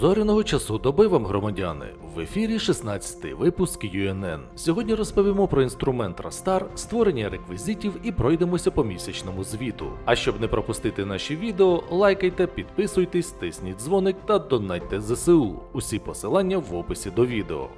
Зоряного часу доби вам, громадяни. В ефірі 16-й випуск UNN. Сьогодні розповімо про інструмент Растар, створення реквізитів і пройдемося по місячному звіту. А щоб не пропустити наші відео, лайкайте, підписуйтесь, тисніть дзвоник та донайте ЗСУ. Усі посилання в описі до відео.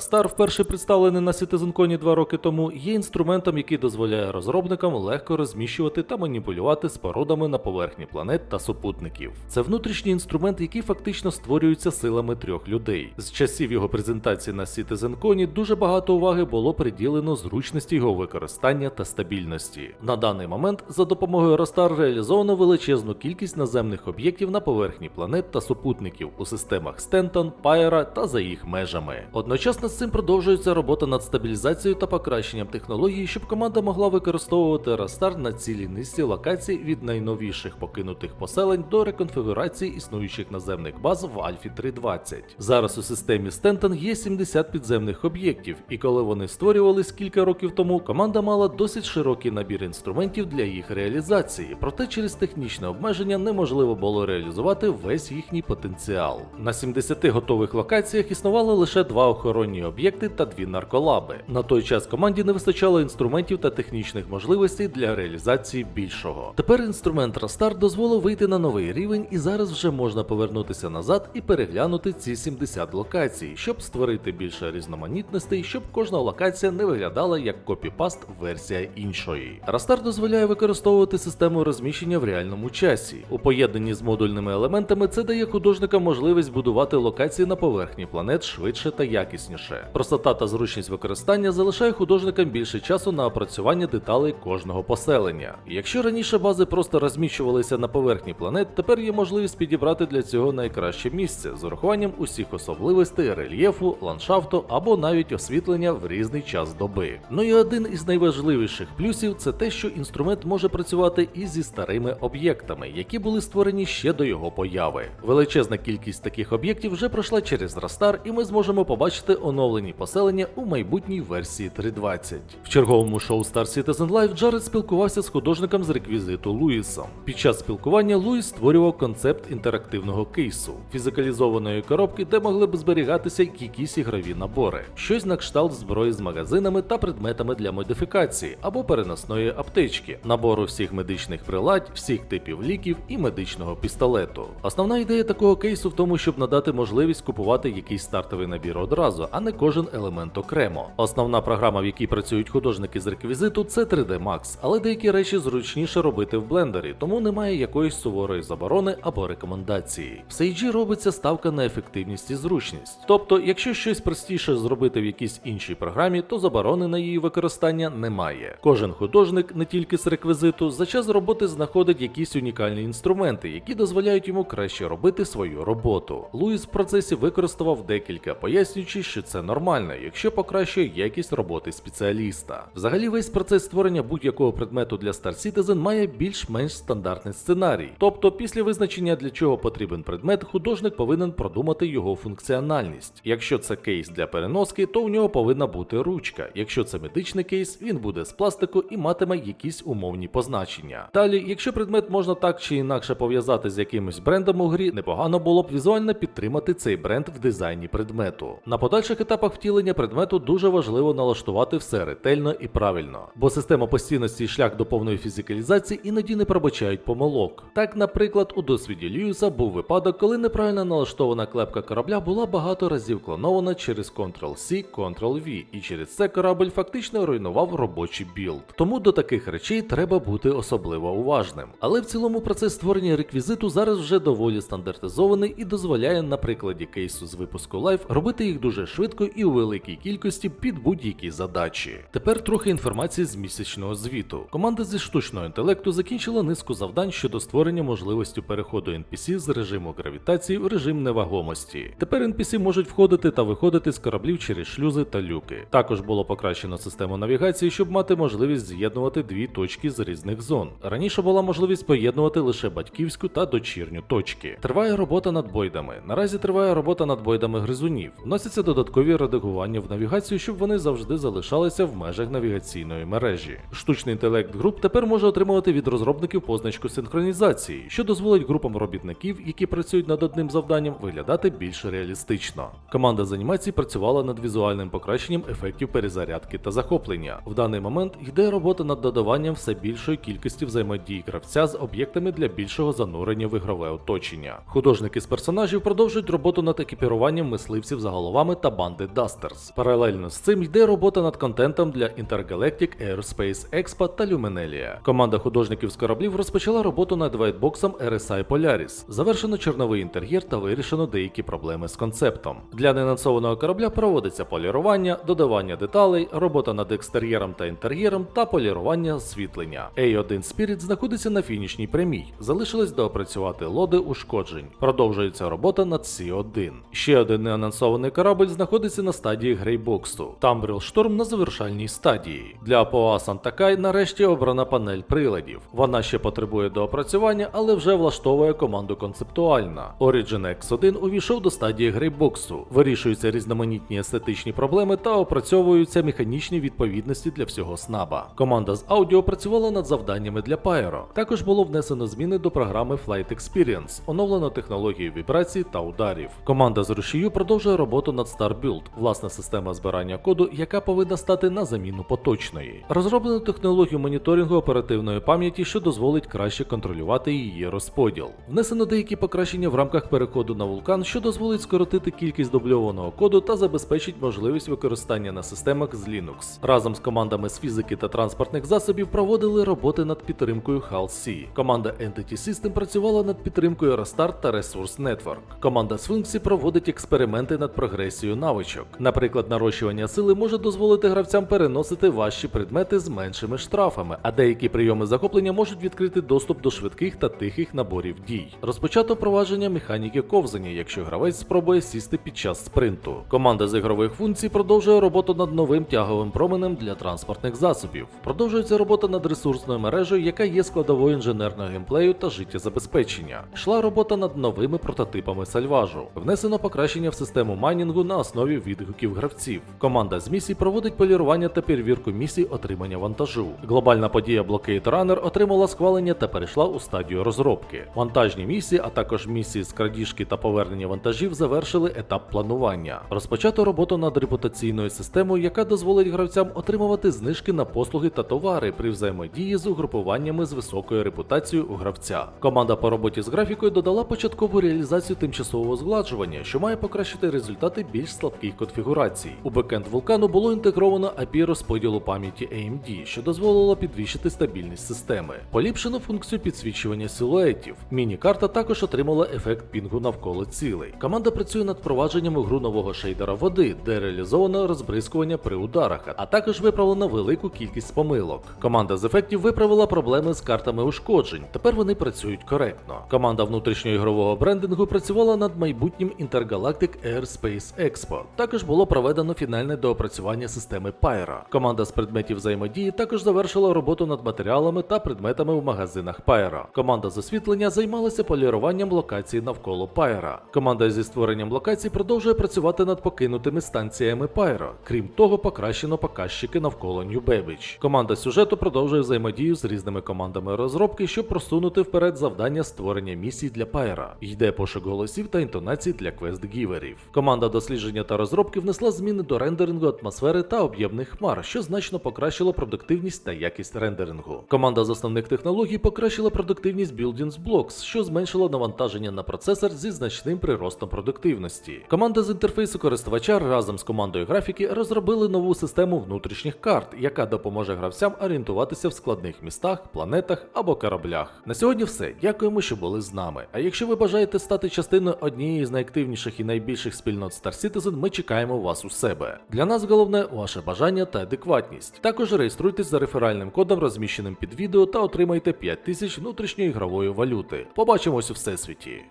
Расtar, вперше представлений на CitizenCon 2 роки тому, є інструментом, який дозволяє розробникам легко розміщувати та маніпулювати спорудами на поверхні планет та супутників. Це внутрішній інструмент, який фактично створюється силами трьох людей. З часів його презентації на CitizenCon дуже багато уваги було приділено зручності його використання та стабільності. На даний момент за допомогою Расtar реалізовано величезну кількість наземних об'єктів на поверхні планет та супутників у системах Стентон, Пайера та за їх межами. Одночасно з цим продовжується робота над стабілізацією та покращенням технології, щоб команда могла використовувати Расtar на цілій низці локацій від найновіших покинутих поселень до реконфігурації існуючих наземних баз в Альфі 320. Зараз у системі Стентон є 70 підземних об'єктів, і коли вони створювались кілька років тому, команда мала досить широкий набір інструментів для їх реалізації, проте через технічне обмеження неможливо було реалізувати весь їхній потенціал. На 70 готових локаціях існувало лише два охоронні об'єкти та дві нарколаби. На той час команді не вистачало інструментів та технічних можливостей для реалізації більшого. Тепер інструмент Расtar дозволив вийти на новий рівень, і зараз вже можна повернутися назад і переглянути ці 70 локацій, щоб створити більше різноманітностей, щоб кожна локація не виглядала як копіпаст версія іншої. Расtar дозволяє використовувати систему розміщення в реальному часі. У поєднанні з модульними елементами це дає художникам можливість будувати локації на поверхні планет швидше та якісніше. Простота та зручність використання залишає художникам більше часу на опрацювання деталей кожного поселення. Якщо раніше бази просто розміщувалися на поверхні планет, тепер є можливість підібрати для цього найкраще місце з урахуванням усіх особливостей рельєфу, ландшафту або навіть освітлення в різний час доби. Ну і один із найважливіших плюсів це те, що інструмент може працювати і зі старими об'єктами, які були створені ще до його появи. Величезна кількість таких об'єктів вже пройшла через Расtar, і ми зможемо побачити оновлені поселення у майбутній версії 3.20. В черговому шоу Star Citizen Live Джаред спілкувався з художником з реквізиту Луїсом. Під час спілкування Луїс створював концепт інтерактивного кейсу, фізикалізованої коробки, де могли б зберігатися якісь ігрові набори, щось на кшталт зброї з магазинами та предметами для модифікації або переносної аптечки, набору всіх медичних приладь, всіх типів ліків і медичного пістолету. Основна ідея такого кейсу в тому, щоб надати можливість купувати якийсь стартовий набір одразу, а не кожен елемент окремо. Основна програма, в якій працюють художники з реквізиту, це 3D Max, але деякі речі зручніше робити в блендері, тому немає якоїсь суворої заборони або рекомендації. В Sage робиться ставка на ефективність і зручність. Тобто, якщо щось простіше зробити в якійсь іншій програмі, то заборони на її використання немає. Кожен художник, не тільки з реквізиту, за час роботи знаходить якісь унікальні інструменти, які дозволяють йому краще робити свою роботу. Луїс в процесі використав декілька, пояснюючи, що це нормально, якщо покращує якість роботи спеціаліста. Взагалі, весь процес створення будь-якого предмету для Star Citizen має більш-менш стандартний сценарій. Тобто, після визначення для чого потрібен предмет, художник повинен продумати його функціональність. Якщо це кейс для переноски, то у нього повинна бути ручка. Якщо це медичний кейс, він буде з пластику і матиме якісь умовні позначення. Далі, якщо предмет можна так чи інакше пов'язати з якимось брендом у грі, непогано було б візуально підтримати цей бренд в дизайні предмету. На подальших етапах втілення предмету дуже важливо налаштувати все ретельно і правильно, бо система постійності і шлях до повної фізикалізації іноді не пробачають помилок. Так, наприклад, у досвіді Льюіса був випадок, коли неправильно налаштована клепка корабля була багато разів клонована через Ctrl-C, Ctrl-V, і через це корабль фактично руйнував робочий білд. Тому до таких речей треба бути особливо уважним. Але в цілому процес створення реквізиту зараз вже доволі стандартизований і дозволяє на прикладі кейсу з випуску Live робити їх дуже швидко і у великій кількості під будь-які задачі. Тепер трохи інформації з місячного звіту. Команда зі штучного інтелекту закінчила низку завдань щодо створення можливості переходу NPC з режиму гравітації в режим невагомості. Тепер NPC можуть входити та виходити з кораблів через шлюзи та люки. Також було покращено систему навігації, щоб мати можливість з'єднувати дві точки з різних зон. Раніше була можливість поєднувати лише батьківську та дочірню точки. Триває робота над бойдами. Наразі триває робота над бойдами гризунів. Вносяться додаткові додаткові редагування в навігацію, щоб вони завжди залишалися в межах навігаційної мережі. Штучний інтелект груп тепер може отримувати від розробників позначку синхронізації, що дозволить групам робітників, які працюють над одним завданням, виглядати більш реалістично. Команда з анімації працювала над візуальним покращенням ефектів перезарядки та захоплення. В даний момент йде робота над додаванням все більшої кількості взаємодії гравця з об'єктами для більшого занурення в ігрове оточення. Художники з персонажів продовжують роботу над екіпіруванням мисливців за головами та банди Дастерс. Паралельно з цим йде робота над контентом для Intergalactic Aerospace Expo та Luminalia. Команда художників з кораблів розпочала роботу над вайтбоксом RSI Polaris. Завершено чорновий інтер'єр та вирішено деякі проблеми з концептом. Для ненансованого корабля проводиться полірування, додавання деталей, робота над екстер'єром та інтер'єром та полірування освітлення. A1 Spirit знаходиться на фінішній прямій. Залишилось доопрацювати лоди ушкоджень. Продовжується робота над C1. Ще один неанонсований корабль знаходиться на стадії грейбоксу. Тамбрил Шторм на завершальній стадії. Для АПОА Сантакай нарешті обрана панель приладів. Вона ще потребує доопрацювання, але вже влаштовує команду концептуально. Origin X1 увійшов до стадії грейбоксу. Вирішуються різноманітні естетичні проблеми та опрацьовуються механічні відповідності для всього снаба. Команда з аудіо працювала над завданнями для Pyro. Також було внесено зміни до програми Flight Experience, оновлено технологію вібрацій та ударів. Команда з рушію продовжує роботу над StarBuild, власна система збирання коду, яка повинна стати на заміну поточної. Розроблено технологію моніторингу оперативної пам'яті, що дозволить краще контролювати її розподіл. Внесено деякі покращення в рамках переходу на вулкан, що дозволить скоротити кількість дубльованого коду та забезпечить можливість використання на системах з Linux. Разом з командами з фізики та транспортних засобів проводили роботи над підтримкою HAL-C. Команда Entity System працювала над підтримкою Restart та Resource Network. Команда Sphinx проводить експерименти над прогресією навичок. Наприклад, нарощування сили може дозволити гравцям переносити важчі предмети з меншими штрафами, а деякі прийоми захоплення можуть відкрити доступ до швидких та тихих наборів дій. Розпочато впровадження механіки ковзання, якщо гравець спробує сісти під час спринту. Команда з ігрових функцій продовжує роботу над новим тяговим променем для транспортних засобів. Продовжується робота над ресурсною мережею, яка є складовою інженерного геймплею та життєзабезпечення. Йшла робота над новими прототипами сальважу. Внесено покращення в систему майнінгу на основі відгуків гравців. Команда з місій проводить полірування та перевірку місій отримання вантажу. Глобальна подія Blockade Runner отримала схвалення та перейшла у стадію розробки. Вантажні місії, а також місії з крадіжки та повернення вантажів завершили етап планування. Розпочато роботу над репутаційною системою, яка дозволить гравцям отримувати знижки на послуги та товари при взаємодії з угрупуваннями з високою репутацією у гравця. Команда по роботі з графікою додала початкову реалізацію тимчасового згладжування, що має покращити результати більш слабких конфігурацій. У бекенд вулкану було інтегровано API розподілу пам'яті AMD, що дозволило підвищити стабільність системи. Поліпшено функцію підсвічування силуетів. Міні-карта також отримала ефект пінгу навколо цілей. Команда працює над впровадженням гру нового шейдера води, де реалізовано розбризкування при ударах, а також виправлено велику кількість помилок. Команда з ефектів виправила проблеми з картами ушкоджень. Тепер вони працюють коректно. Команда внутрішнього ігрового брендингу працювала над майбутнім Intergalactic Airspace Expo. Також було проведено фінальне доопрацювання системи Pyro. Команда з предметів взаємодії також завершила роботу над матеріалами та предметами в магазинах Pyro. Команда з освітлення займалася поліруванням локацій навколо Pyro. Команда зі створенням локацій продовжує працювати над покинутими станціями Pyro. Крім того, покращено показчики навколо Babbage. Команда сюжету продовжує взаємодію з різними командами розробки, щоб просунути вперед завдання створення місій для Pyro. Йде пошук голосів та інтонацій для квест-гіверів. Команда дослідження та розробки внесла зміни до рендерингу атмосфери та об'ємних хмар, що значно покращило продуктивність та якість рендерингу. Команда з основних технологій покращила продуктивність Buildings Blocks, що зменшило навантаження на процесор зі значним приростом продуктивності. Команда з інтерфейсу користувача разом з командою графіки розробили нову систему внутрішніх карт, яка допоможе гравцям орієнтуватися в складних містах, планетах або кораблях. На сьогодні все. Дякуємо, що були з нами. А якщо ви бажаєте стати частиною однієї з найактивніших і найбільших спільнот Star Citizen, ми чекаємо вас у себе. Для нас головне ваше бажання та адекватність. Також реєструйтесь за реферальним кодом, розміщеним під відео, та отримайте 5000 внутрішньої ігрової валюти. Побачимось у всесвіті.